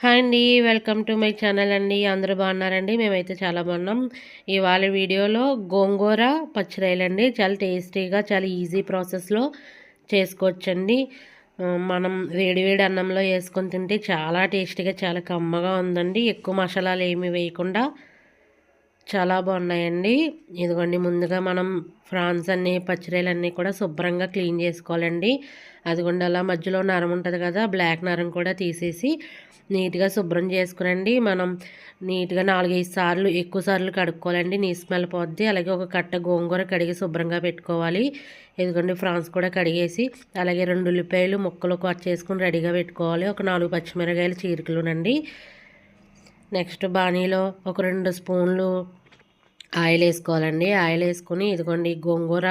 Hi అండి welcome to my channel అండి. అందరూ బాగున్నారండి? మేమైతే చాలా బాగున్నాం. ఇవాళ వీడియోలో గోంగూర పచ్చిరాయలండి చాలా టేస్టీగా చాలా ఈజీ ప్రాసెస్లో చేసుకోవచ్చండి. మనం వేడివేడి అన్నంలో వేసుకొని తింటే చాలా టేస్టీగా చాలా కమ్మగా ఉందండి. ఎక్కువ మసాలాలు ఏమీ వేయకుండా చాలా బాగున్నాయండి. ఇదిగోండి ముందుగా మనం ఫ్రాన్స్ అన్ని పచ్చిరాయలు అన్నీ కూడా శుభ్రంగా క్లీన్ చేసుకోవాలండి. అదిగోండి అలా మధ్యలో నరం ఉంటుంది కదా బ్లాక్ నరం కూడా తీసేసి నీట్గా శుభ్రం చేసుకునండి. మనం నీట్గా నాలుగైదు సార్లు ఎక్కువ సార్లు కడుక్కోవాలండి. నీ స్మెల్ పోద్ది. అలాగే ఒక కట్ట గోంగూర కడిగి శుభ్రంగా పెట్టుకోవాలి. ఇదిగోండి ఫ్రాన్స్ కూడా కడిగేసి అలాగే రెండు ఉల్లిపాయలు ముక్కలు కట్ చేసుకుని రెడీగా పెట్టుకోవాలి. ఒక నాలుగు పచ్చిమిరకాయలు చీరికలునండి. నెక్స్ట్ బాణీలో ఒక రెండు స్పూన్లు ఆయిల్ వేసుకోవాలండి ఆయిల్ వేసుకొని ఇదిగోండి గోంగూర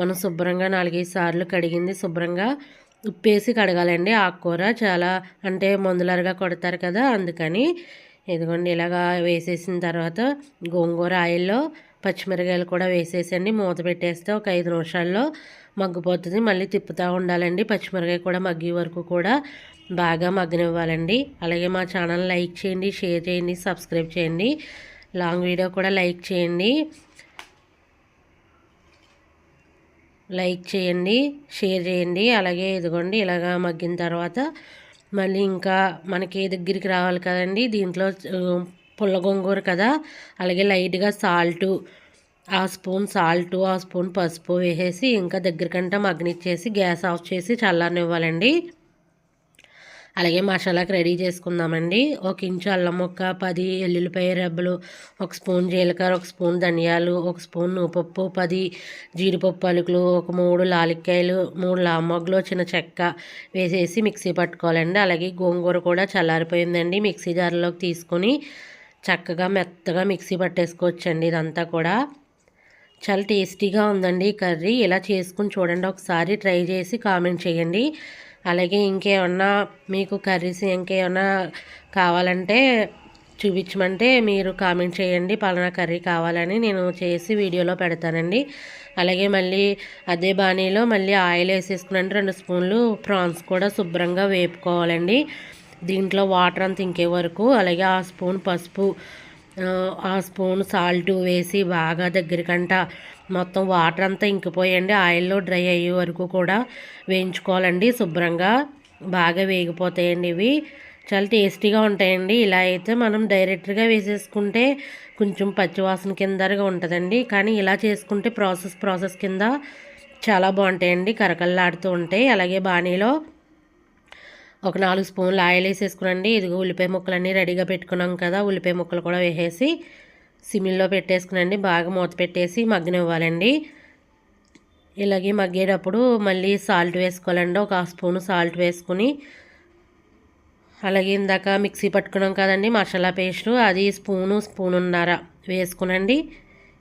మనం శుభ్రంగా నాలుగైదు సార్లు కడిగింది. శుభ్రంగా ఉప్పేసి కడగాలండి. ఆకుకూర చాలా అంటే మందులరగా కొడతారు కదా అందుకని ఇదిగోండి ఇలాగా వేసేసిన తర్వాత గోంగూర ఆయిల్లో పచ్చిమిరకాయలు కూడా వేసేసండి మూత పెట్టేస్తే ఒక ఐదు నిమిషాల్లో మగ్గిపోతుంది. మళ్ళీ తిప్పుతూ ఉండాలండి. పచ్చిమిరకాయ కూడా మగ్గే వరకు కూడా బాగా మగ్గనివ్వాలండి. అలాగే మా ఛానల్ లైక్ చేయండి షేర్ చేయండి సబ్స్క్రైబ్ చేయండి. లాంగ్ వీడియో కూడా లైక్ చేయండి. లైక్ చేయండి షేర్ చేయండి. అలాగే ఇదిగోండి ఇలాగా మగ్గిన తర్వాత మళ్ళీ ఇంకా మనకి దగ్గరికి రావాలి కదండి. దీంట్లో పుల్ల గోంగూర కదా. అలాగే లైట్గా సాల్టు ఆ స్పూన్ సాల్ట్ ఆ స్పూన్ పసుపు వేసేసి ఇంకా దగ్గరకంటే మగ్గనిచ్చేసి గ్యాస్ ఆఫ్ చేసి చల్లనివ్వాలండి అలాగే మసాలాకి రెడీ చేసుకుందామండి. ఒక ఇంచు అల్లం ముక్క పది ఎల్లుల్లిపాయ రెబ్బలు ఒక స్పూన్ జీలకర్ర ఒక స్పూన్ ధనియాలు ఒక స్పూన్ నువ్వుపప్పు పది జీడిపప్పు అలుకులు ఒక మూడు లాలిక్కాయలు మూడు లామొగ్గులు చిన్న చెక్క వేసేసి మిక్సీ పట్టుకోవాలండి. అలాగే గోంగూర కూడా చల్లారిపోయిందండి. మిక్సీ జార్లోకి తీసుకొని చక్కగా మెత్తగా మిక్సీ పట్టేసుకోవచ్చండి ఇదంతా కూడా. చాలా టేస్టీగా ఉందండి ఈ కర్రీ. ఇలా చేసుకుని చూడండి. ఒకసారి ట్రై చేసి కామెంట్ చేయండి. అలాగే ఇంకేమన్నా మీకు కర్రీస్ ఇంకేమన్నా కావాలంటే చూపించమంటే మీరు కామెంట్ చేయండి. పలానా కర్రీ కావాలని నేను చేసి వీడియోలో పెడతానండి. అలాగే మళ్ళీ అదే బాణీలో మళ్ళీ ఆయిల్ వేసేసుకున్నాను. రెండు స్పూన్లు ప్రాన్స్ కూడా శుభ్రంగా వేపుకోవాలండి. దీంట్లో వాటర్ అంత ఇంకే వరకు. అలాగే ఆ స్పూన్ పసుపు ఆ, స్పూన్ సాల్ట్ వేసి బాగా దగ్గరికంట మొత్తం వాటర్ అంతా ఇంకిపోయండి. ఆయిల్లో డ్రై అయ్యే వరకు కూడా వేయించుకోవాలండి శుభ్రంగా. బాగా వేగిపోతాయండి ఇవి. చాలా టేస్టీగా ఉంటాయండి. ఇలా అయితే మనం డైరెక్ట్గా వేసేసుకుంటే కొంచెం పచ్చివాసన కిందగా ఉంటుందండి. కానీ ఇలా చేసుకుంటే ప్రాసెస్ ప్రాసెస్ కింద చాలా బాగుంటాయండి. కరకల్లాడుతూ ఉంటాయి. అలాగే బాణీలో ఒక నాలుగు స్పూన్లు ఆయిల్ వేసేసుకునండి. ఇదిగో ఉల్లిపాయ ముక్కలన్నీ రెడీగా పెట్టుకున్నాం కదా. ఉల్లిపాయ ముక్కలు కూడా వేసేసి సిమిల్లో పెట్టేసుకునండి. బాగా మూత పెట్టేసి మగ్గనివ్వాలండి. ఇలాగే మగ్గేటప్పుడు మళ్ళీ సాల్ట్ వేసుకోవాలండి. ఒక స్పూన్ సాల్ట్ వేసుకుని. అలాగే ఇందాక మిక్సీ పట్టుకున్నాం కదండి మసాలా పేస్టు. అది స్పూను స్పూనున్నర వేసుకునండి.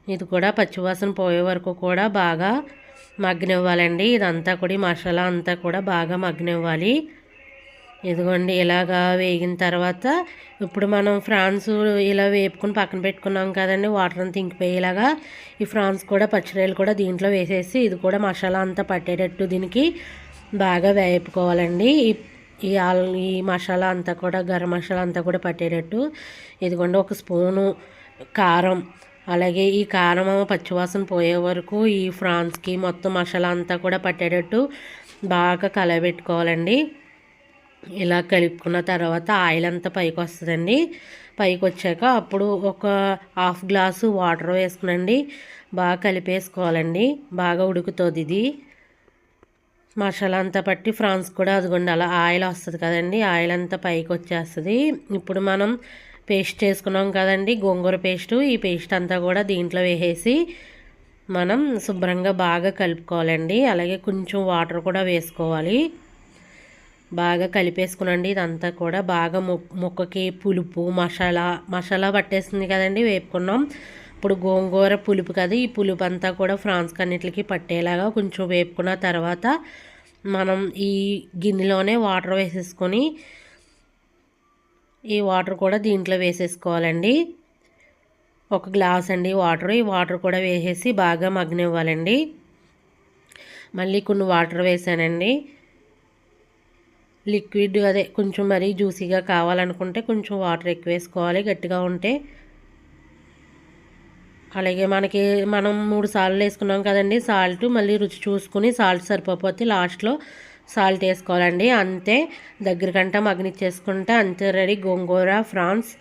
ఇది కూడా పచ్చివాసన పోయే వరకు కూడా బాగా మగ్గనివ్వాలండి. ఇదంతా కూడా మసాలా అంతా కూడా బాగా మగ్గనివ్వాలి. ఇదిగోండి ఇలాగా వేగిన తర్వాత ఇప్పుడు మనం ఫ్రాన్స్ ఇలా వేపుకుని పక్కన పెట్టుకున్నాం కదండి వాటర్ అంతా ఇంకిపోయేలాగా ఈ ఫ్రాన్స్ కూడా పచ్చిరాయలు కూడా దీంట్లో వేసేసి ఇది కూడా మసాలా అంతా పట్టేటట్టు దీనికి బాగా వేపుకోవాలండి. ఈ- ఈ ఈ మసాలా అంతా కూడా గరం మసాలా అంతా కూడా పట్టేటట్టు ఇదిగోండి ఒక స్పూను కారం అలాగే ఈ కారం పచ్చివాసన పోయే వరకు ఈ ఫ్రాన్స్కి మొత్తం మసాలా అంతా కూడా పట్టేటట్టు బాగా కలబెట్టుకోవాలండి. ఇలా కలుపుకున్న తర్వాత ఆయిల్ అంతా పైకి వస్తుందండి పైకి వచ్చాక అప్పుడు ఒక హాఫ్ గ్లాసు వాటర్ వేసుకునండి. బాగా కలిపేసుకోవాలండి. బాగా ఉడుకుతుంది ఇది. మసాలా అంతా పట్టి ఫ్రాన్స్ కూడా అదిగోండి అలా ఆయిల్ వస్తుంది కదండి. ఆయిల్ అంతా పైకి వచ్చేస్తుంది ఇప్పుడు మనం పేస్ట్ చేసుకున్నాం కదండి గోంగూర పేస్ట్. ఈ పేస్ట్ అంతా కూడా దీంట్లో వేసేసి మనం శుభ్రంగా బాగా కలుపుకోవాలండి. అలాగే కొంచెం వాటర్ కూడా వేసుకోవాలి. బాగా కలిపేసుకునండి. ఇదంతా కూడా బాగా మొక్కకి పులుపు మసాలా మసాలా పట్టేస్తుంది కదండి వేపుకున్నాం. ఇప్పుడు గోంగూర పులుపు కదా ఈ పులుపు అంతా కూడా ఫ్రాన్స్ కన్నిటికి పట్టేలాగా కొంచెం వేపుకున్న తర్వాత మనం ఈ గిన్నెలోనే వాటర్ వేసేసుకొని ఈ వాటర్ కూడా దీంట్లో వేసేసుకోవాలండి. ఒక గ్లాస్ అండి వాటర్. ఈ వాటర్ కూడా వేసేసి బాగా మగ్గనివ్వాలండి. మళ్ళీ కొన్ని వాటర్ వేసానండి. లిక్విడ్ అదే కొంచెం మరీ జ్యూసీగా కావాలనుకుంటే కొంచెం వాటర్ ఎక్కువ వేసుకోవాలి గట్టిగా ఉంటే. అలాగే మనకి మనం మూడు సార్లు వేసుకున్నాం కదండి సాల్ట్ మళ్ళీ రుచి చూసుకుని సాల్ట్ సరిపోతే లాస్ట్లో సాల్ట్ వేసుకోవాలండి. అంతే దగ్గరకంట మగ్నిచ్చేసుకుంటే అంతే రెడీ. గోంగూర ఫ్రాన్స్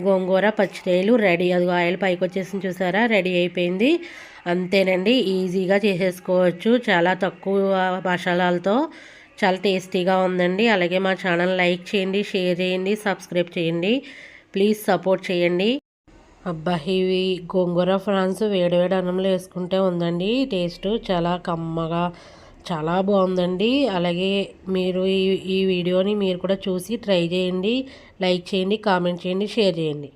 గోంగూర పచ్చిరేలు రెడీ. అది ఆయిల్ పైకి వచ్చేసి చూసారా? రెడీ అయిపోయింది. అంతేనండి ఈజీగా చేసేసుకోవచ్చు. చాలా తక్కువ మసాలాలతో చాలా టేస్టీగా ఉందండి. అలాగే మా ఛానల్ లైక్ చేయండి షేర్ చేయండి సబ్స్క్రైబ్ చేయండి. ప్లీజ్ సపోర్ట్ చేయండి. అబ్బా ఇవి గోంగూర ఫ్రాన్స్ వేడివేడి అన్నంలో వేసుకుంటే ఉందండి. టేస్ట్ చాలా కమ్మగా చాలా బాగుందండి. అలాగే మీరు ఈ ఈ వీడియోని మీరు కూడా చూసి ట్రై చేయండి. లైక్ చేయండి కామెంట్ చేయండి షేర్ చేయండి.